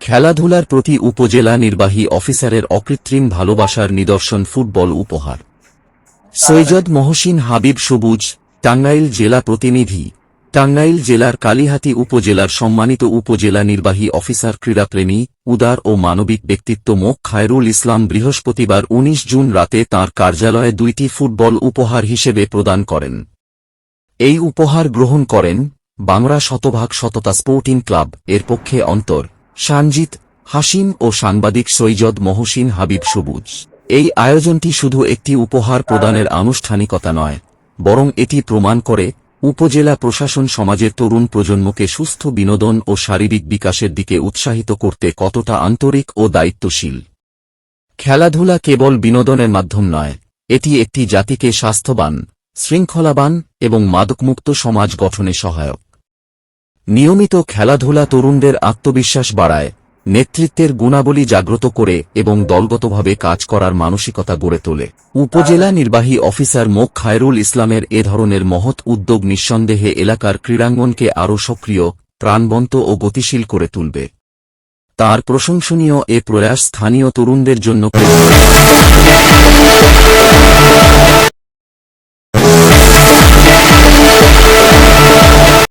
খেলাধুলার প্রতি উপজেলা নির্বাহী অফিসারের অকৃত্রিম ভালোবাসার নিদর্শন ফুটবল উপহার। সৈয়দ মহসিন হাবিব সবুজ, টাঙ্গাইল জেলা প্রতিনিধি, টাঙ্গাইল জেলার কালিহাতী উপজেলার সম্মানিত উপজেলা নির্বাহী অফিসার ক্রীড়াপ্রেমী, উদার ও মানবিক ব্যক্তিত্ব মোক খায়রুল ইসলাম বৃহস্পতিবার ১৯ জুন রাতে তাঁর কার্যালয়ে দুইটি ফুটবল উপহার হিসেবে প্রদান করেন। এই উপহার গ্রহণ করেন বাংলা শতভাগ শততা স্পোর্টিং ক্লাব, এর পক্ষে অন্তর। সানজিত হাসিম ও সাংবাদিক সৈয়দ মহসিন হাবিব সবুজ। এই আয়োজনটি শুধু একটি উপহার প্রদানের আনুষ্ঠানিকতা নয়, বরং এটি প্রমাণ করে উপজেলা প্রশাসন সমাজের তরুণ প্রজন্মকে সুস্থ বিনোদন ও শারীরিক বিকাশের দিকে উৎসাহিত করতে কতটা আন্তরিক ও দায়িত্বশীল। খেলাধুলা কেবল বিনোদনের মাধ্যম নয়, এটি একটি জাতিকে স্বাস্থ্যবান, শৃঙ্খলাবান এবং মাদকমুক্ত সমাজ গঠনে সহায়ক। নিয়মিত খেলাধুলা তরুণদের আত্মবিশ্বাস বাড়ায় নেতৃত্বের গুণাবলী জাগ্রত করে এবং দলগতভাবে কাজ করার মানসিকতা গড়ে তোলে উপজেলা নির্বাহী অফিসার মোক খায়রুল ইসলামের এ ধরনের মহৎ উদ্যোগ নিঃসন্দেহে এলাকার ক্রীড়াঙ্গনকে আরও সক্রিয় প্রাণবন্ত ও গতিশীল করে তুলবে তার প্রশংসনীয় এ প্রয়াস স্থানীয় তরুণদের জন্য প্রেরণা।